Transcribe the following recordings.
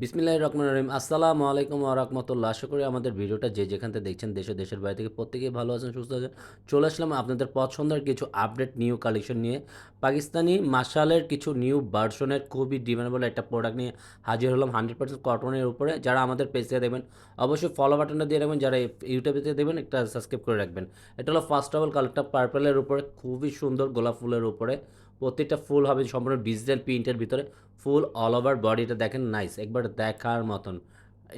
বিসমিল্লাহ রহমান রহিম। আসসালামু আলাইকুম রহমতুল্লাহ। আশা করি আমাদের ভিডিওটা যে যেখান থেকে দেখছেন দেশে দেশের বাইরে থেকে প্রত্যেকেই ভালো আছেন, সুস্থ আছেন। চলে আসলাম আপনাদের পছন্দের কিছু আপডেট নিউ কালেকশন নিয়ে। পাকিস্তানি মাসালের কিছু নিউ ভার্সনের খুবই ডিমান্ডেবল একটা প্রোডাক্ট নিয়ে হাজির হলাম হান্ড্রেড পার্সেন্ট কটনের উপরে। যারা আমাদের পেজে দেবেন অবশ্যই ফলো বাটনটা দিয়ে রাখবেন। যারা ইউটিউবে দেবেন একটা সাবস্ক্রাইব করে রাখবেন। এটা হলো ফার্স্ট অফ অল কালারটা পার্পেলের উপরে, খুবই সুন্দর গোলাপ ফুলের উপরে। প্রত্যেকটা ফুল হবে সম্পূর্ণ ডিজিটাল প্রিন্টের ভিতরে ফুল অল ওভার বডিটা দেখেন নাইস একবার দেখার মতন।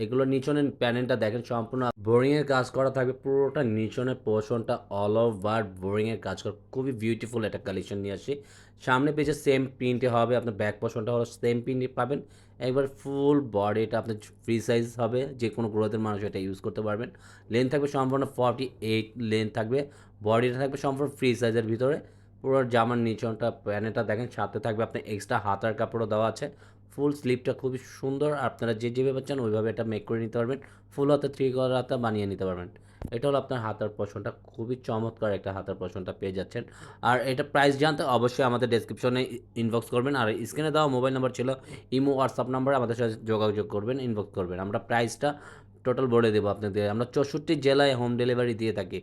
এগুলো নিচনের প্যানেলটা দেখেন, সম্পূর্ণ বোরিংয়ের কাজ করা থাকবে, পুরোটা নিচনের পোর্শনটা অল ওভার বোরিংয়ের কাজ করা। খুবই বিউটিফুল একটা কালেকশন নিয়ে আসি সামনে পেজে সেম প্রিন্টে হবে, আপনার ব্যাক পোর্শনটা হলো সেম প্রিন্টে পাবেন। একবার ফুল বডিটা আপনার ফ্রি সাইজ হবে যে কোনো গ্রোথের মানুষ এটা ইউজ করতে পারবেন। লেন থাকবে সম্পূর্ণ ফর্টি এইট লেন্থ থাকবে। বডিটা থাকবে সম্পূর্ণ ফ্রি সাইজের ভিতরে। পুরো জামার নিচনটা প্যানেলটা দেখেন, সাথে থাকবে আপনার এক্সট্রা হাতার কাপড়ও দেওয়া আছে। ফুল স্লিপটা খুবই সুন্দর, আপনারা যে যেভাবে চান ওইভাবে এটা মেক করে নিতে পারবেন। ফুল হাতে থ্রি কলার হাতা বানিয়ে নিতে পারবেন। এটা হলো আপনার হাতার পশনটা খুবই চমৎকার একটা হাতার পশনটা পেয়ে যাচ্ছেন। আর এটা প্রাইস জানতে অবশ্যই আমাদের ডেসক্রিপশনে ইনবক্স করবেন। আর স্ক্রিনে দেওয়া মোবাইল নাম্বার ছিল, ইমো হোয়াটসঅ্যাপ নাম্বার আমাদের সাথে যোগাযোগ করবেন ইনবক্স করবেন। আমরা প্রাইসটা টোটাল বলে দেবো আপনাদের। আমরা চৌষট্টি জেলায় হোম ডেলিভারি দিয়ে থাকি।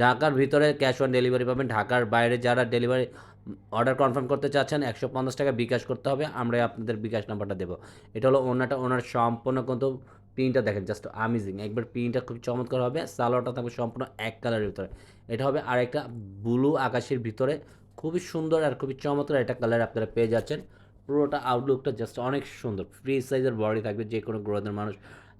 ঢাকার ভিতরে ক্যাশ অন ডেলিভারি পাবেন। ঢাকার বাইরে যারা ডেলিভারি অর্ডার কনফার্ম করতে চাচ্ছেন, একশো পঞ্চাশ টাকা বিকাশ করতে হবে। আমরা আপনাদের বিকাশ নাম্বারটা দেবো। এটা হলো ওনারটা ওনার সম্পূর্ণ কিন্তু প্রিন্টটা দেখেন জাস্ট আমেজিং একবার প্রিন্টটা খুব চমৎকার হবে। সালোয়ারটা থাকবে সম্পূর্ণ এক কালারের ভিতরে। এটা হবে আরেকটা ব্লু আকাশের ভিতরে। খুবই সুন্দর আর খুবই চমৎকার একটা কালার আপনারা পেয়ে যাচ্ছেন। পুরোটা আউটলুকটা জাস্ট অনেক সুন্দর। ফ্রি সাইজের বডি থাকবে যে কোনো গ্রোথের মানুষ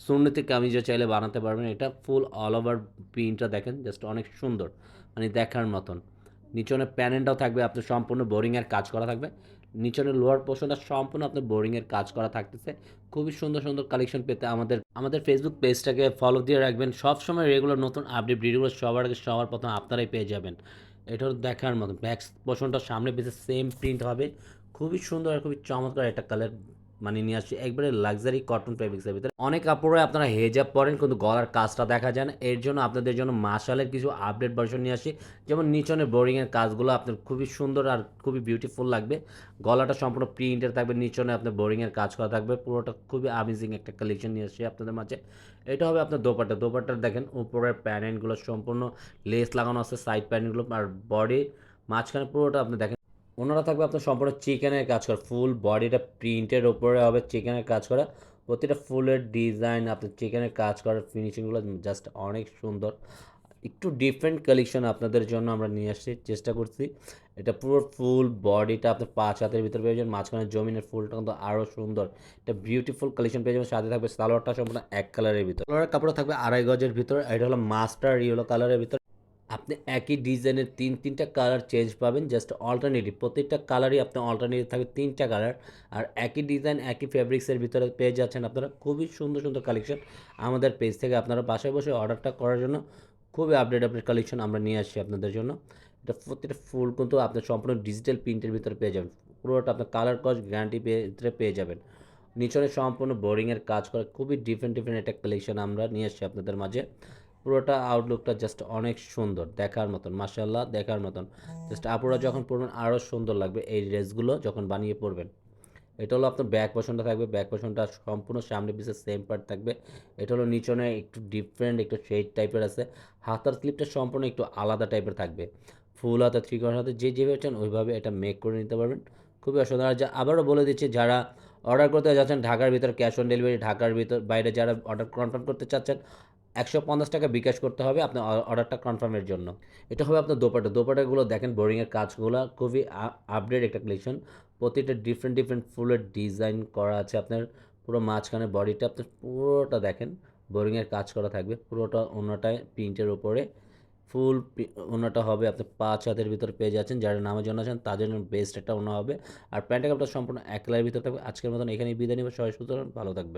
সুন্নতি কামিজও চাইলে বানাতে পারবেন। এটা ফুল অল ওভার প্রিন্টটা দেখেন জাস্ট অনেক সুন্দর মানে দেখার মতন। নিচনের প্যানেলটাও থাকবে, আপনার সম্পূর্ণ বোরিংয়ের কাজ করা থাকবে। নিচনের লোয়ার পোর্শনটা সম্পূর্ণ আপনার বোরিংয়ের কাজ করা থাকতেছে। খুবই সুন্দর সুন্দর কালেকশন পেতে আমাদের আমাদের ফেসবুক পেজটাকে ফলো দিয়ে রাখবেন। সবসময় রেগুলার নতুন আপডেট ভিডিওগুলো সবার আগে, সবার প্রথম আপনারাই পেয়ে যাবেন। এটা দেখার মতন। ব্যাক পোর্শনটা সামনে পেছে সেম প্রিন্ট হবে। খুবই সুন্দর আর খুবই চমৎকার একটা কালার মানে নিয়ে আসছি একবারে লাক্সারি কটন ফেব্রিক্সের ভিতরে। অনেক কাপড়ে আপনারা হেজাব পরেন, কিন্তু গলার কাজটা দেখা যায় না। এর জন্য আপনাদের জন্য মাসালের কিছু আপডেট ভার্সন নিয়ে আসি যেমন নিচনের বোরিংয়ের কাজগুলো আপনার খুবই সুন্দর আর খুবই বিউটিফুল লাগবে। গলাটা সম্পূর্ণ প্রিন্টের থাকবে, নিচনে আপনার বোরিংয়ের কাজ করা থাকবে। পুরোটা খুবই আমেজিং একটা কালেকশন নিয়ে আসছি আপনাদের মাঝে। এটা হবে আপনার দোপাট্টা। দোপাট্টা দেখেন, উপরের প্যানেলগুলো সম্পূর্ণ লেস লাগানো আছে সাইড প্যানেলগুলো আর বডি মাঝখানে পুরোটা আপনি দেখেন। ওনারা থাকবে আপনার সম্পূর্ণ চিকেনের কাজ করা ফুল বডিটা প্রিন্টের ওপরে হবে চিকেনের কাজ করা। প্রতিটা ফুলের ডিজাইন আপনার চিকেনের কাজ করার ফিনিশিংগুলো জাস্ট অনেক সুন্দর। একটু ডিফারেন্ট কালেকশন আপনাদের জন্য আমরা নিয়ে আসছি, চেষ্টা করছি। এটা পুরো ফুল বডিটা আপনার পাঁচ হাতের ভিতরে পেয়ে যাবেন, মাঝখানে জমিনের ফুলটা কিন্তু আরও সুন্দর। এটা বিউটিফুল কালেকশন পেয়ে যাবেন, সাথে থাকবে সালোয়ারটা সম্পূর্ণ এক কালারের ভিতর। সালোয়ারের কাপড় থাকবে আড়াই গজের ভিতর, এটা হলো মাস্টার ইয়েলো কালারের ভিতর। আপনি একই ডিজাইনের তিন, তিনটা কালার চেঞ্জ পাবেন জাস্ট অল্টারনেটিভ প্রত্যেকটা কালারই আপনার অল্টারনেটিভ থাকবে, তিনটা কালার আর একই ডিজাইন একই ফ্যাব্রিক্সের ভিতরে পেয়ে যাচ্ছেন আপনারা খুবই সুন্দর সুন্দর কালেকশন আমাদের পেজ থেকে আপনারা বাসায় বসে অর্ডারটা করার জন্য খুবই আপডেট আপডেট কালেকশন আমরা নিয়ে আসছি আপনাদের জন্য। এটা প্রত্যেকটা ফুল কিন্তু আপনার সম্পূর্ণ ডিজিটাল প্রিন্টের ভিতরে পেয়ে যাবেন। পুরোটা আপনার কালার কজ গ্যারান্টি ভিতরে পেয়ে যাবেন। নিচনে সম্পূর্ণ বোরিংয়ের কাজ করে খুবই ডিফারেন্ট ডিফারেন্ট একটা কালেকশন আমরা নিয়ে আসছি আপনাদের মাঝে। পুরোটা আউটলুকটা জাস্ট অনেক সুন্দর, দেখার মতন মাসাল্লাহ দেখার মতন। জাস্ট আপুরা যখন পরবেন আরও সুন্দর লাগবে এই ড্রেসগুলো যখন বানিয়ে পরবেন। এটা হলো আপনার ব্যাক পোষণটা থাকবে ব্যাক পোষণটা সম্পূর্ণ সামনে পিছে সেম পার্ট থাকবে। এটা হলো নিচনে একটু ডিফারেন্ট একটু শেড টাইপের আছে। হাতার স্লিপটা সম্পূর্ণ একটু আলাদা টাইপের থাকবে। ফুল হাতে থ্রি কোয়ার হাতে, যে যেভাবে চান ওইভাবে এটা মেক করে নিতে পারবেন। খুবই অসাধারণ। যা, আবারও বলে দিচ্ছি, যারা অর্ডার করতে যাচ্ছেন, ঢাকার ভিতর ক্যাশ অন ডেলিভারি ঢাকার ভিতর, বাইরে যারা অর্ডার কনফার্ম করতে চাচ্ছেন একশো পঞ্চাশ টাকা বিকাশ করতে হবে আপনার অর্ডারটা কনফার্মের জন্য। এটা হবে আপনার দোপাটা। দোপাটাগুলো দেখেন বোরিংয়ের কাজগুলো, খুবই আপডেট একটা কালেকশন প্রতিটা ডিফারেন্ট ডিফারেন্ট ফুলের ডিজাইন করা আছে আপনার। পুরো মাঝখানে বডিটা আপনার পুরোটা দেখেন বোরিংয়ের কাজ করা থাকবে। পুরোটা অন্যটায় প্রিন্টের ওপরে ফুল ওনাটা হবে আপনি পাঁচ হাতের ভিতরে পেয়ে যাচ্ছেন। যারা নামের জন্য আছেন, তাদের জন্য বেস্ট একটা ওনা হবে। আর প্যান্টা সম্পূর্ণ এক লাইয়ের ভিতরে থাকবে। আজকের মতন এখানেই বিদায় নেবে। সবাই সুতরাং ভালো থাকবে